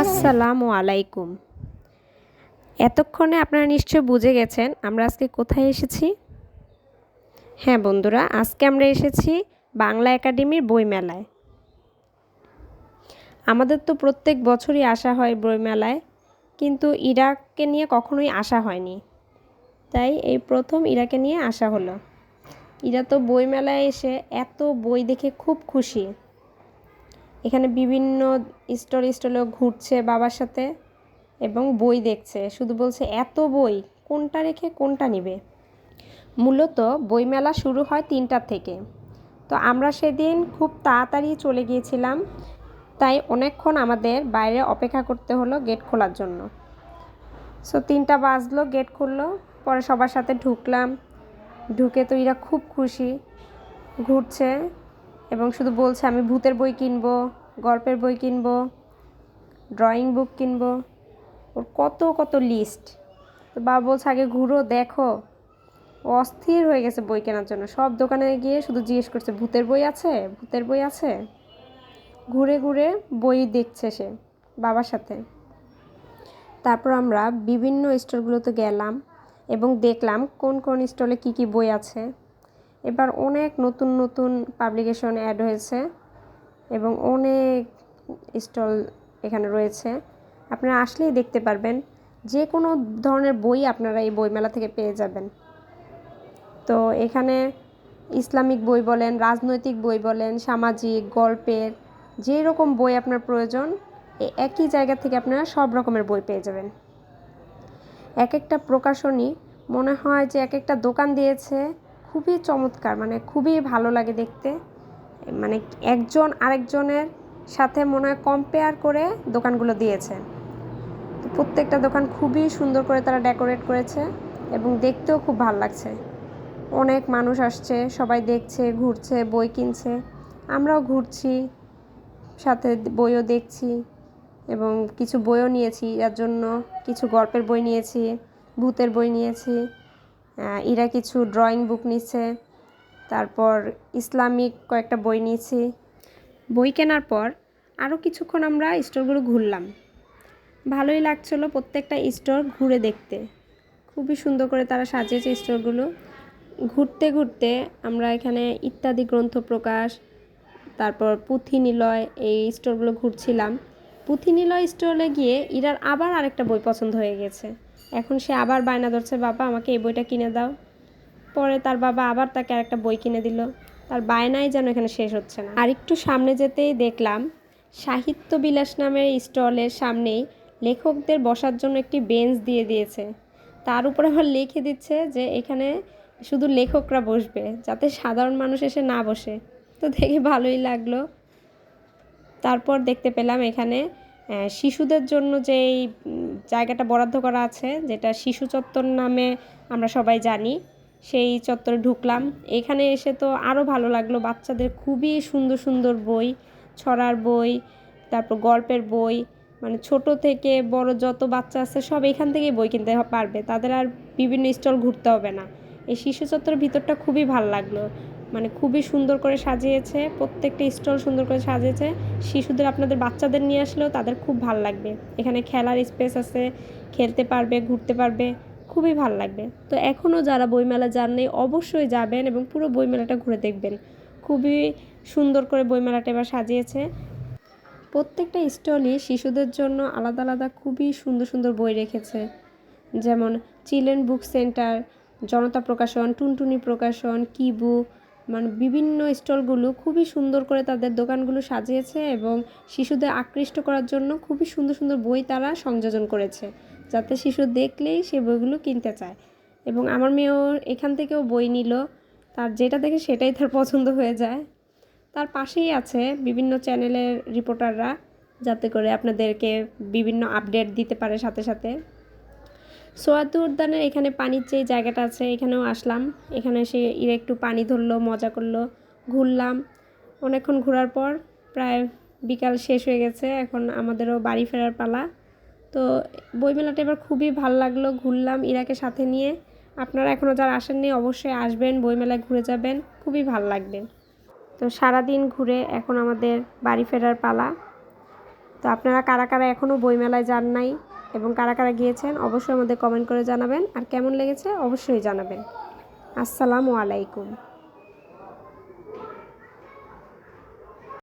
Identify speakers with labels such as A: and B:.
A: আসসালামু আলাইকুম। এতক্ষণে আপনারা নিশ্চয় বুঝে গেছেন আমরা আজকে কোথায় এসেছি? হ্যাঁ বন্ধুরা, আজকে আমরা এসেছি বাংলা একাডেমির বইমেলায়। আমাদের তো প্রত্যেক বছরই আসা হয় বইমেলায়, কিন্তু ইরাককে নিয়ে কখনোই আসা হয়নি। তাই এই প্রথম ইরাকে নিয়ে আসা হলো। ইরা তো বইমেলায় এসে এত বই দেখে খুব খুশি। এখানে বিভিন্ন স্টল স্টলেও ঘুরছে বাবার সাথে এবং বই দেখছে। শুধু বলছে, এত বই, কোনটা রেখে কোনটা নিবে? মূলত বইমেলা শুরু হয় তিনটার থেকে। তো আমরা সেদিন খুব তাড়াতাড়ি চলে গিয়েছিলাম। তাই অনেকক্ষণ আমাদের বাইরে অপেক্ষা করতে হলো গেট খোলার জন্য। সো তিনটা বাজলো, গেট খুললো। পরে সবার সাথে ঢুকলাম। ঢুকে তো এরা খুব খুশি। ঘুরছে এবং শুধু বলছে, আমি ভূতের বই কিনবো, গল্পের বই কিনবো ড্রয়িং বুক কিনবো। ওর কত কত লিস্ট তো বাবা বলছে, আগে ঘুরো, দেখো। অস্থির হয়ে গেছে বই কেনার জন্য। সব দোকানে গিয়ে শুধু জিজ্ঞেস করছে, ভূতের বই আছে? ভূতের বই আছে? ঘুরে ঘুরে বই দেখছে সে বাবার সাথে। তারপর আমরা বিভিন্ন স্টোরগুলোতে গেলাম। এবং দেখলাম কোন কোন স্টলে কি কি বই আছে। এবার অনেক নতুন নতুন পাবলিকেশন অ্যাড হয়েছে এবং অনেক স্টল এখানে রয়েছে। আপনারা আসলেই দেখতে পারবেন যে কোনো ধরনের বই আপনারা এই বইমেলা থেকে পেয়ে যাবেন। তো এখানে ইসলামিক বই বলেন, রাজনৈতিক বই বলেন, সামাজিক, গল্পের যে রকম বই আপনার প্রয়োজন একই জায়গা থেকে আপনারা সব রকমের বই পেয়ে যাবেন। এক একটা প্রকাশনী মনে হয় যে এক একটা দোকান দিয়েছে। খুবই চমৎকার মানে খুবই ভালো লাগে দেখতে। মানে একজন আরেকজনের সাথে মনে হয় কম্পেয়ার করে দোকানগুলো দিয়েছে। প্রত্যেকটা দোকান খুবই সুন্দর করে তারা ডেকোরেট করেছে এবং দেখতেও খুব ভালো লাগছে। অনেক মানুষ আসছে, সবাই দেখছে, ঘুরছে, বই কিনছে। আমরাও ঘুরছি, সাথে বইও দেখছি। এবং কিছু বইও নিয়েছি, এর জন্য কিছু গল্পের বই নিয়েছি, ভূতের বই নিয়েছি ইরা কিছু ড্রয়িং বুক নিচ্ছে, তারপর ইসলামিক কয়েকটা বই নিয়েছি। বই কেনার পর আরও কিছুক্ষণ আমরা স্টোরগুলো ঘুরলাম। ভালোই লাগছিল প্রত্যেকটা স্টোর ঘুরে দেখতে। খুবই সুন্দর করে তারা সাজিয়েছে স্টোরগুলো। ঘুরতে ঘুরতে আমরা এখানে ইত্যাদি গ্রন্থ প্রকাশ তারপর পুঁথি নিলয়, এই স্টোরগুলো ঘুরছিলাম। পুঁথি নিলয় স্টোরে গিয়ে ইরার আবার আরেকটা বই পছন্দ হয়ে গেছে। এখন সে আবার বায়না ধরছে, বাবা, আমাকে এই বইটা কিনে দাও। পরে তার বাবা আবার তাকে আরেকটা বই কিনে দিল। তার বায়নাই যেন এখানে শেষ হচ্ছে না। আর একটু সামনে যেতেই দেখলাম সাহিত্য বিলাস নামের স্টলের সামনেই লেখকদের বসার জন্য একটি বেঞ্চ দিয়ে দিয়েছে। তার উপরে আবার লিখে দিচ্ছে যে, এখানে শুধু লেখকরা বসবে, যাতে সাধারণ মানুষ এসে না বসে। তো দেখে ভালোই লাগল। তারপর দেখতে পেলাম এখানে শিশুদের জন্য যেই জায়গাটা বরাদ্দ করা আছে, যেটা শিশু চত্বর নামে আমরা সবাই জানি, সেই চত্বরে ঢুকলাম। এখানে এসে তো আরও ভালো লাগল, বাচ্চাদের খুবই সুন্দর সুন্দর বই, ছড়ার বই, তারপর গল্পের বই মানে ছোট থেকে বড় যত বাচ্চা আছে সব এখান থেকেই বই কিনতে পারবে, তাদের আর বিভিন্ন স্টল ঘুরতে হবে না। এই শিশু চত্বরের ভিতরটা খুবই ভালো লাগল। মানে খুবই সুন্দর করে সাজিয়েছে, প্রত্যেকটা স্টল সুন্দর করে সাজিয়েছে। শিশুদের, আপনাদের বাচ্চাদের নিয়ে আসলেও তাদের খুব ভালো লাগবে। এখানে খেলার স্পেস আছে, খেলতে পারবে, ঘুরতে পারবে, খুবই ভালো লাগবে। তো এখনও যারা বইমেলা যান নেই অবশ্যই যাবেন এবং পুরো বইমেলাটা ঘুরে দেখবেন। খুবই সুন্দর করে বইমেলাটা এবার সাজিয়েছে। প্রত্যেকটা স্টলই শিশুদের জন্য আলাদা আলাদা খুবই সুন্দর সুন্দর বই রেখেছে। যেমন চিলড্রেন বুক সেন্টার জনতা প্রকাশন, টুনটুনি প্রকাশন, কিবু মানে বিভিন্ন স্টলগুলো খুবই সুন্দর করে তাদের দোকানগুলো সাজিয়েছে এবং শিশুদের আকৃষ্ট করার জন্য খুবই সুন্দর সুন্দর বই তারা সংযোজন করেছে, যাতে শিশু দেখলেই সে বইগুলো কিনতে চায়। এবং আমার মেয়েও এখান থেকেও বই নিল, তার যেটা দেখে সেটাই তার পছন্দ হয়ে যায়। তার পাশেই আছে বিভিন্ন চ্যানেলের রিপোর্টাররা, যাতে করে আপনাদেরকে বিভিন্ন আপডেট দিতে পারে সাথে সাথে। সোয়াদু উদ্যানের এখানে পানির যে জায়গাটা আছে, এখানেও আসলাম। এখানে এসে ইরে একটু পানি ধরলো, মজা করল, ঘুরলাম। অনেকক্ষণ ঘোরার পর প্রায় বিকাল শেষ হয়ে গেছে, এখন আমাদেরও বাড়ি ফেরার পালা। তো বইমেলাটা এবার খুবই ভালো লাগল, ঘুরলাম ইরাকে সাথে নিয়ে। আপনারা এখনও যারা আসেননি, অবশ্যই আসবেন, বইমেলায় ঘুরে যাবেন, খুবই ভালো লাগবে। তো সারাদিন ঘুরে এখন আমাদের বাড়ি ফেরার পালা। তো আপনারা কারা কারা এখনও বইমেলায় যান নাই এবং কারা কারা গিয়েছেন অবশ্যই আমাদের কমেন্ট করে জানাবেন। আর কেমন লেগেছে অবশ্যই জানাবেন। আসসালামু আলাইকুম।